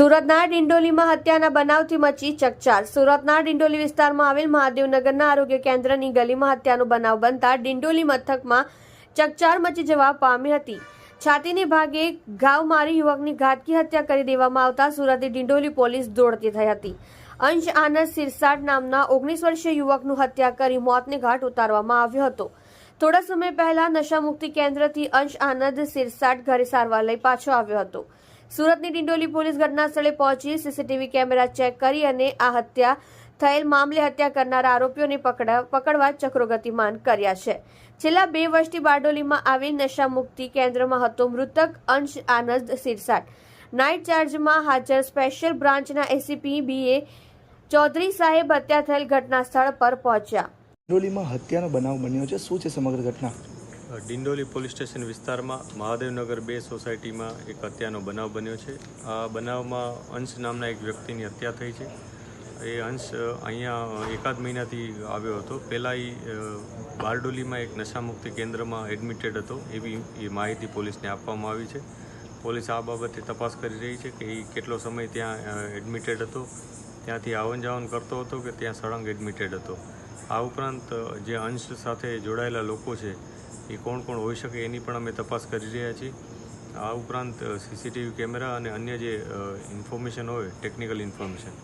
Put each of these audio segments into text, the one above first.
સુરતના ડિંડોલીમાં હત્યાના બનાવથી મચી ચકચાર. સુરતના ડિંડોલી વિસ્તારમાં આવેલ મહાદેવનગરના આરોગ્ય કેન્દ્રની ગલીમાં હત્યાનો બનાવ બનતા ડિંડોલી મથકમાં ચકચાર મચી જવા પામી હતી. છાતીને ભાગે ઘાવ મારી યુવકની ઘાતકી હત્યા કરી દેવામાં આવતા સુરતની ડિંડોલી પોલીસ દોડતી થઈ હતી. અંશ આનંદ સિરસાટ નામના ઓગણીસ વર્ષીય યુવકનું હત્યા કરી મોતને ઘાટ ઉતારવામાં આવ્યો હતો. થોડા સમય પહેલા નશામુક્તિ કેન્દ્રથી અંશ આનંદ સિરસાટ ઘરે સારવાર લઈ પાછો આવ્યો હતો. સુરતની ડિંડોલી પોલીસ ઘટના સ્થળે પહોંચી સીસીટીવી કેમેરા ચેક કરી અને આ હત્યા થયેલ મામલે હત્યા કરનારા આરોપીઓને પકડવા ચક્રો ગતિમાન કર્યા છે. છેલ્લા બે વર્ષથી બારડોલીમાં આવેલ નશામુક્તિ કેન્દ્રમાં હતો મૃતક અંશ આનંદ સિરસાટ નાઇટ ચાર્જમાં હાજર સ્પેશિયલ બ્રાન્ચના એસીપી બીએ ચૌધરી સાહેબ હત્યા થયેલ ઘટના સ્થળ પર પહોંચ્યા. બારડોલીમાં હત્યાનો બનાવ બન્યો છે. શું છે સમગ્ર ઘટના? ડિંડોલી પોલીસ સ્ટેશન વિસ્તારમાં મહાદેવનગર બે સોસાયટીમાં એક હત્યાનો બનાવ બન્યો છે. આ બનાવમાં અંશ નામના એક વ્યક્તિની હત્યા થઈ છે. એ અંશ અહીંયા એકાદ મહિનાથી આવ્યો હતો. પહેલાં એ બારડોલીમાં એક નશામુક્તિ કેન્દ્રમાં એડમિટેડ હતો. એવી એ માહિતી પોલીસને આપવામાં આવી છે. પોલીસ આ બાબતે તપાસ કરી રહી છે કે એ કેટલો સમય ત્યાં એડમિટેડ હતો. ત્યાંથી આવન જાવન કરતો હતો કે ત્યાં સળંગ એડમિટેડ હતો. આ ઉપરાંત જે અંશ સાથે જોડાયેલા લોકો છે એ કોણ કોણ હોઈ શકે એની પણ અમે તપાસ કરી રહ્યા છીએ. આ ઉપરાંત સીસીટીવી કેમેરા અને અન્ય જે ઇન્ફોર્મેશન હોય ટેકનિકલ ઇન્ફોર્મેશન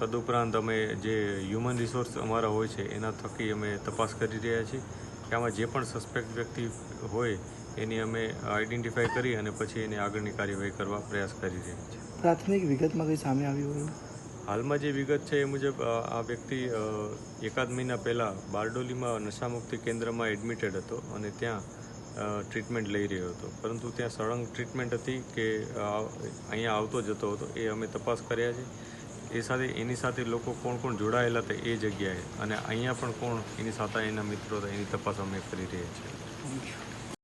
તદુપરાંત અમે જે હ્યુમન રિસોર્સ અમારા હોય છે, એના થકી અમે તપાસ કરી રહ્યા છીએ કે આમાં જે પણ સસ્પેક્ટ વ્યક્તિ હોય, એની અમે આઈડેન્ટિફાઈ કરી અને પછી એની આગળની કાર્યવાહી કરવા પ્રયાસ કરી રહ્યા છીએ. પ્રાથમિક વિગતમાં કંઈ સામે આવ્યું હોય હાલમાં જે વિગત છે એ મુજબ આ વ્યક્તિ એકાદ મહિના પહેલાં બારડોલીમાં નશામુક્તિ કેન્દ્રમાં એડમિટેડ હતો અને ત્યાં ટ્રીટમેન્ટ લઈ રહ્યો હતો. પરંતુ ત્યાં સળંગ ટ્રીટમેન્ટ હતી કે અહીંયા આવતો જતો હતો, એ અમે તપાસ કર્યા છે. એ સાથે, એની સાથે લોકો કોણ કોણ જોડાયેલા હતા એ જગ્યાએ અને અહીંયા પણ કોણ એની સાથે એના મિત્રો હતા એની તપાસ અમે કરી રહ્યા છીએ.